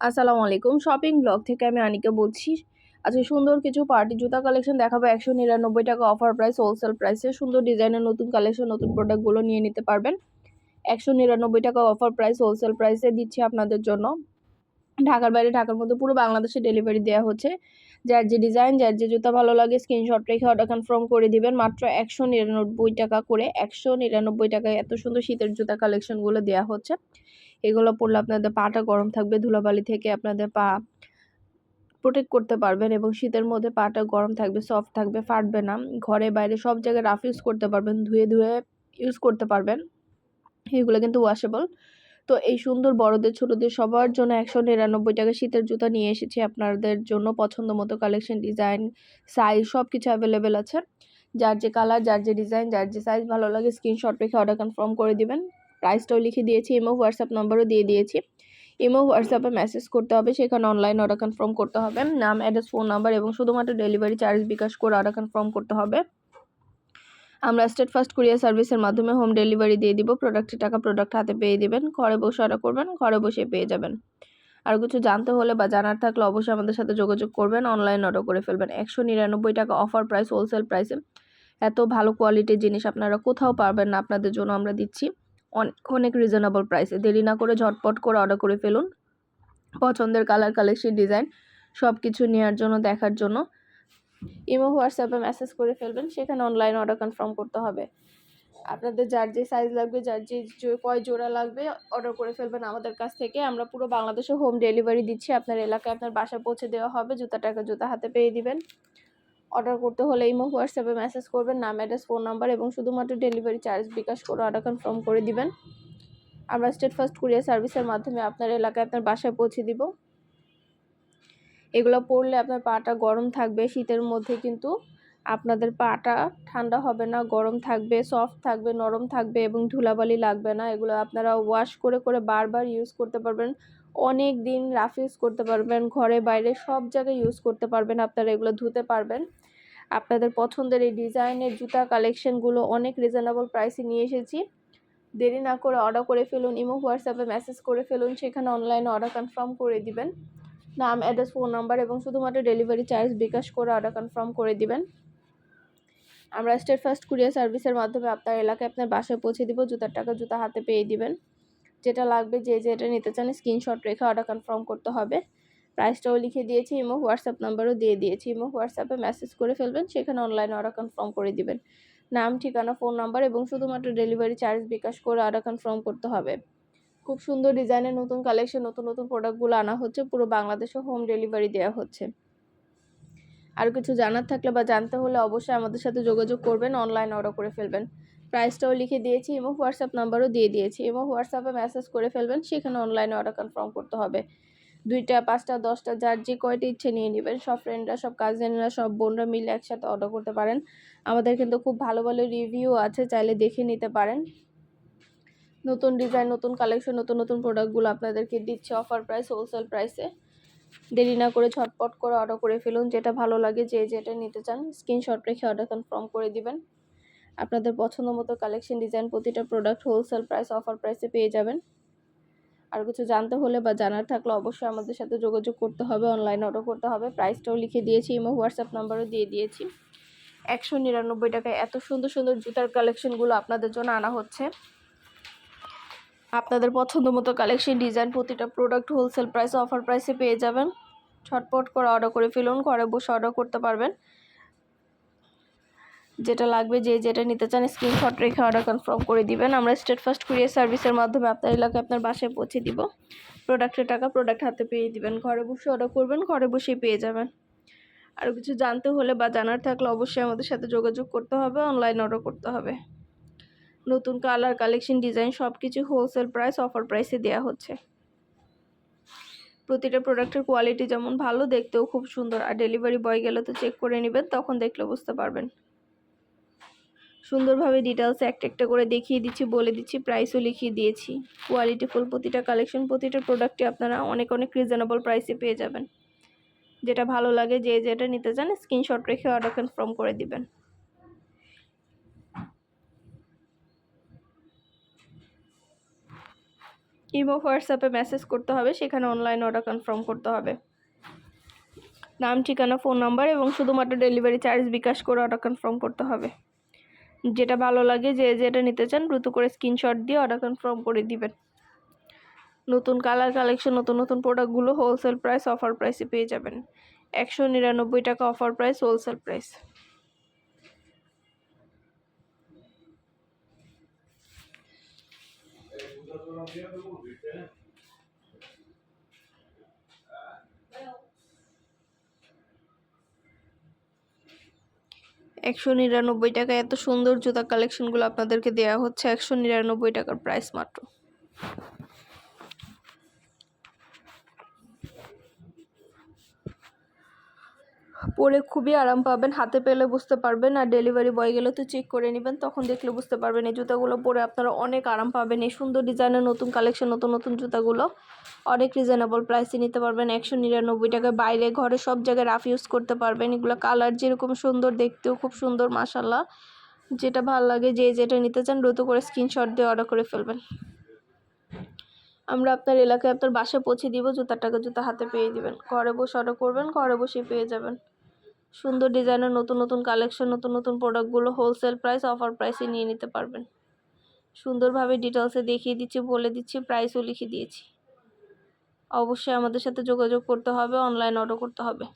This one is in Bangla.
আসসালামু আলাইকুম। শপিং ব্লগ থেকে আমি আনিকা বলছি। আজকে সুন্দর কিছু পার্টি জুতা কালেকশন দেখাবো। একশো নিরানব্বই টাকা অফার প্রাইস হোলসেল প্রাইসে সুন্দর ডিজাইনের নতুন কালেকশন নতুন প্রোডাক্টগুলো নিয়ে নিতে পারবেন। একশো নিরানব্বই টাকা অফার প্রাইস হোলসেল প্রাইসে দিচ্ছি আপনাদের জন্য। ঢাকার বাইরে, ঢাকার মধ্যে পুরো বাংলাদেশে ডেলিভারি দেওয়া হচ্ছে। যার যে ডিজাইন যার যে জুতা ভালো লাগে স্ক্রিনশট রেখে অর্ডার কনফার্ম করে দিবেন। মাত্র একশো নিরানব্বই টাকা করে, একশো নিরানব্বই টাকায় এত সুন্দর শীতের জুতা কালেকশনগুলো দেওয়া হচ্ছে। এগুলো পরলে আপনাদের পাটা গরম থাকবে, ধুলাবালি থেকে আপনাদের পা প্রোটেক্ট করতে পারবেন এবং শীতের মধ্যে পাটা গরম থাকবে সফট থাকবে, ফাটবে না। ঘরে, বাইরে সব জায়গায় রাফ ইউজ করতে পারবেন, ধুয়ে ধুয়ে ইউজ করতে পারবেন। এগুলো কিন্তু ওয়াশেবল তো এই সুন্দর বড়দের, ছোটদের সবার জন্য একশো নিরানব্বই টাকা শীতের জুতা নিয়ে এসেছি। আপনাদের জন্য পছন্দ মতো কালেকশন ডিজাইন সাইজ সব কিছু অ্যাভেলেবেল আছে। যার যে কালার যার যে ডিজাইন যার যে সাইজ ভালো লাগে স্ক্রিনশট রেখে অর্ডার কনফার্ম করে দিবেন। প্রাইসটাও লিখে দিয়েছি ইমো হোয়াটসঅ্যাপ নাম্বারও দিয়ে দিয়েছি। ইমো হোয়াটসঅ্যাপে মেসেজ করতে হবে, সেখানে অনলাইন অর্ডার কনফার্ম করতে হবে। নাম অ্যাড্রেস ফোন নাম্বার এবং শুধুমাত্র ডেলিভারি চার্জ বিকাশ করে অর্ডার কনফার্ম করতে হবে। আমরা স্টেট ফার্স্ট কুরিয়ার সার্ভিসের মাধ্যমে হোম ডেলিভারি দিয়ে দিব। প্রোডাক্টের টাকা প্রোডাক্ট হাতে পেয়ে দিবেন। ঘরে বসে অর্ডার করবেন, ঘরে বসে পেয়ে যাবেন। আর কিছু জানতে হলে বা জানার থাকলে অবশ্যই আমাদের সাথে যোগাযোগ করবেন। অনলাইন অর্ডার করে ফেলবেন। একশো নিরানব্বই টাকা অফার প্রাইস হোলসেল প্রাইসে এত ভালো কোয়ালিটির জিনিস আপনারা কোথাও পারবেন না, আপনাদের জন্য আমরা দিচ্ছি। অনেক অনেক রিজনেবল প্রাইসে দেরি না করে ঝটপট করে অর্ডার করে ফেলুন। পছন্দের কালার কালেকশন ডিজাইন সব কিছু নেওয়ার জন্য, দেখার জন্য। ইমো, হোয়াটসঅ্যাপে মেসেজ করে ফেলবেন, সেখানে অনলাইন অর্ডার কনফার্ম করতে হবে। আপনাদের যার যে সাইজ লাগবে, যার যে কয় জোড়া লাগবে অর্ডার করে ফেলবেন আমাদের কাছ থেকে। আমরা পুরো বাংলাদেশে হোম ডেলিভারি দিচ্ছি, আপনার এলাকায় আপনার বাসা পৌঁছে দেওয়া হবে, জুতা টাকা জুতা হাতে পেয়ে দিবেন। অর্ডার করতে হলে ইমো হোয়াটসঅ্যাপে মেসেজ করবেন, নাম অ্যাড্রেস ফোন নাম্বার এবং শুধুমাত্র ডেলিভারি চার্জ বিকাশ করে অর্ডার কনফার্ম করে দিবেন। আমরা স্টেট ফার্স্ট কুরিয়ার সার্ভিসের মাধ্যমে আপনার এলাকায় আপনার বাসায় পৌঁছে দিব। এগুলো পরলে আপনার পাটা গরম থাকবে, শীতের মধ্যে কিন্তু আপনাদের পাটা ঠান্ডা হবে না, গরম থাকবে সফট থাকবে, নরম থাকবে এবং ধুলাবালি লাগবে না। এগুলো আপনারা ওয়াশ করে করে বারবার ইউজ করতে পারবেন, অনেক দিন রাফ ইউজ করতে পারবেন, ঘরে বাইরে সব জায়গায় ইউজ করতে পারবেন, আপনারা এগুলো ধুতে পারবেন। আপনাদের পছন্দের এই ডিজাইনের জুতা কালেকশনগুলো অনেক রিজনেবল প্রাইসে নিয়ে এসেছি। দেরি না করে অর্ডার করে ফেলুন, ইমো, হোয়াটসঅ্যাপে মেসেজ করে ফেলুন, সেখানে অনলাইনে অর্ডার কনফার্ম করে দিবেন। নাম অ্যাড্রেস ফোন নাম্বার এবং শুধুমাত্র ডেলিভারি চার্জ বিকাশ করে অর্ডার কনফার্ম করে দিবেন। আমরা স্টেট ফার্স্ট কুরিয়ার সার্ভিসের মাধ্যমে আপনার এলাকায় আপনার বাসায় পৌঁছে দিব, জুতার টাকা জুতা হাতে পেয়ে দিবেন। যেটা লাগবে যে যেটা নিতে চান স্ক্রিনশট রেখে অর্ডার কনফার্ম করতে হবে। প্রাইসটাও লিখে দিয়েছি, ইমো হোয়াটসঅ্যাপ নাম্বারও দিয়ে দিয়েছি। ইমো হোয়াটসঅ্যাপে মেসেজ করে ফেলবেন, সেখানে অনলাইনে অর্ডার কনফার্ম করে দিবেন। নাম, ঠিকানা ফোন নাম্বার এবং শুধুমাত্র ডেলিভারি চার্জ বিকাশ করে অর্ডার কনফার্ম করতে হবে। খুব সুন্দর ডিজাইনের নতুন কালেকশন নতুন নতুন প্রোডাক্টগুলো আনা হচ্ছে, পুরো বাংলাদেশে হোম ডেলিভারি দেওয়া হচ্ছে। আর কিছু জানার থাকলে বা জানতে হলে অবশ্যই আমাদের সাথে যোগাযোগ করবেন অনলাইন অর্ডার করে ফেলবেন। প্রাইসটাও লিখে দিয়েছি এবং হোয়াটসঅ্যাপ নাম্বারও দিয়ে দিয়েছি। এবং হোয়াটসঅ্যাপে মেসেজ করে ফেলবেন, সেখানে অনলাইনে অর্ডার কনফার্ম করতে হবে। দুইটা, পাঁচটা, দশটা, যার যে কয়টা ইচ্ছে নিয়ে নেবেন, সব ফ্রেন্ডরা সব কাজিনরা সব বোনরা মিলে একসাথে অর্ডার করতে পারেন। আমাদের কিন্তু খুব ভালো ভালো রিভিউ আছে, চাইলে দেখে নিতে পারেন। নতুন ডিজাইন নতুন কালেকশন নতুন নতুন প্রোডাক্টগুলো আপনাদেরকে দিচ্ছে অফার প্রাইস হোলসেল প্রাইসে দেরি না করে ছটপট করে অর্ডার করে ফেলুন, যেটা ভালো লাগে, যে যেটা নিতে চান স্ক্রিনশট রেখে অর্ডার কনফার্ম করে দিবেন। আপনাদের পছন্দ মতো কালেকশন ডিজাইন প্রতিটা প্রোডাক্ট হোলসেল প্রাইস অফার প্রাইসে পেয়ে যাবেন। আর কিছু জানতে হলে বা জানার থাকলে অবশ্যই আমাদের সাথে যোগাযোগ করতে হবে অনলাইন অর্ডার করতে হবে। প্রাইসটাও লিখে দিয়েছি এবং হোয়াটসঅ্যাপ নাম্বারও দিয়ে দিয়েছি। একশো নিরানব্বই টাকায় এত সুন্দর সুন্দর জুতার কালেকশনগুলো আপনাদের জন্য আনা হচ্ছে। আপনাদের পছন্দ মতো কালেকশন ডিজাইন প্রতিটা প্রোডাক্ট হোলসেল প্রাইস অফার প্রাইসে পেয়ে যাবেন। ছটপট করে অর্ডার করে ফেলুন, ঘরে বসে অর্ডার করতে পারবেন। যেটা লাগবে যে যেটা নিতে চান স্ক্রিনশট রেখে অর্ডার কনফার্ম করে দিবেন। আমরা স্টেট ফার্স্ট কুরিয়ার সার্ভিসের মাধ্যমে আপনার এলাকায় আপনার বাসায় পৌঁছে দিব। প্রোডাক্টের টাকা প্রোডাক্ট হাতে পেয়ে দিবেন। ঘরে বসে অর্ডার করবেন, ঘরে বসেই পেয়ে যাবেন। আর কিছু জানতে হলে বা জানার থাকলে অবশ্যই আমাদের সাথে যোগাযোগ করতে হবে অনলাইন অর্ডার করতে হবে। নতুন কালার কালেকশন ডিজাইন সব কিছু হোলসেল প্রাইস অফার প্রাইসে দেওয়া হচ্ছে। প্রতিটা প্রোডাক্টের কোয়ালিটি যেমন ভালো, দেখতেও খুব সুন্দর। আর ডেলিভারি বয় গেলে তো চেক করে নেবেন, তখন দেখলে বুঝতে পারবেন। সুন্দরভাবে ডিটেলস একটা একটা করে দেখিয়ে দিচ্ছি, বলে দিচ্ছি প্রাইসও লিখিয়ে দিয়েছি। কোয়ালিটিফুল প্রতিটা কালেকশন প্রতিটা প্রোডাক্টে আপনারা অনেক অনেক রিজনেবল প্রাইসে পেয়ে যাবেন। যেটা ভালো লাগে, যে যেটা নিতে চান স্ক্রিনশট রেখে অর্ডার কনফার্ম করে দিবেন। ইমো হোয়াটসঅ্যাপে মেসেজ করতে হবে, সেখানে অনলাইন অর্ডার কনফার্ম করতে হবে। নাম, ঠিকানা ফোন নাম্বার এবং শুধুমাত্র ডেলিভারি চার্জ বিকাশ করে অর্ডার কনফার্ম করতে হবে। যেটা ভালো লাগে যে, যেটা নিতে চান দ্রুত করে স্ক্রিনশট দিয়ে অর্ডার কনফার্ম করে দিবেন। নতুন কালার কালেকশন নতুন নতুন প্রোডাক্টগুলো হোলসেল প্রাইস অফার প্রাইসে পেয়ে যাবেন। একশো নিরানব্বই টাকা অফার প্রাইস হোলসেল প্রাইস একশো নিরানব্বই টাকা। এত সুন্দর জুতা কালেকশনগুলো আপনাদেরকে দেওয়া হচ্ছে একশো নিরানব্বই টাকার প্রাইস মাত্র। পরে খুবই আরাম পাবেন, হাতে পেলে বুঝতে পারবেন আর ডেলিভারি বয় গেলে তো চেক করে নেবেন, তখন দেখলে বুঝতে পারবেন এই জুতাগুলো পরে আপনারা অনেক আরাম পাবেন। এই সুন্দর ডিজাইনের নতুন কালেকশন নতুন নতুন জুতাগুলো অনেক রিজনেবল প্রাইসে নিতে পারবেন, একশো নিরানব্বই টাকায় বাইরে, ঘরে সব জায়গায় রাফ ইউজ করতে পারবেন। এগুলো কালার যেরকম সুন্দর, দেখতেও খুব সুন্দর মাসাল্লাহ যেটা ভালো লাগে, যে যেটা নিতে চান দ্রুত করে স্ক্রিনশট দিয়ে অর্ডার করে ফেলবেন। আমরা আপনার এলাকায় আপনার বাসায় পৌঁছে দিব, জুতার টাকা জুতা হাতে পেয়ে দিবেন। ঘরে বসে অর্ডার করবেন, ঘরে বসে পেয়ে যাবেন। সুন্দর ডিজাইনের, নতুন নতুন কালেকশন নতুন নতুন প্রোডাক্টগুলো হোলসেল প্রাইস অফার প্রাইসে নিয়ে নিতে পারবেন। সুন্দরভাবে ডিটেলসে দেখিয়ে দিচ্ছি, বলে দিচ্ছি প্রাইসও লিখে দিয়েছি। অবশ্যই আমাদের সাথে যোগাযোগ করতে হবে অনলাইন অর্ডার করতে হবে।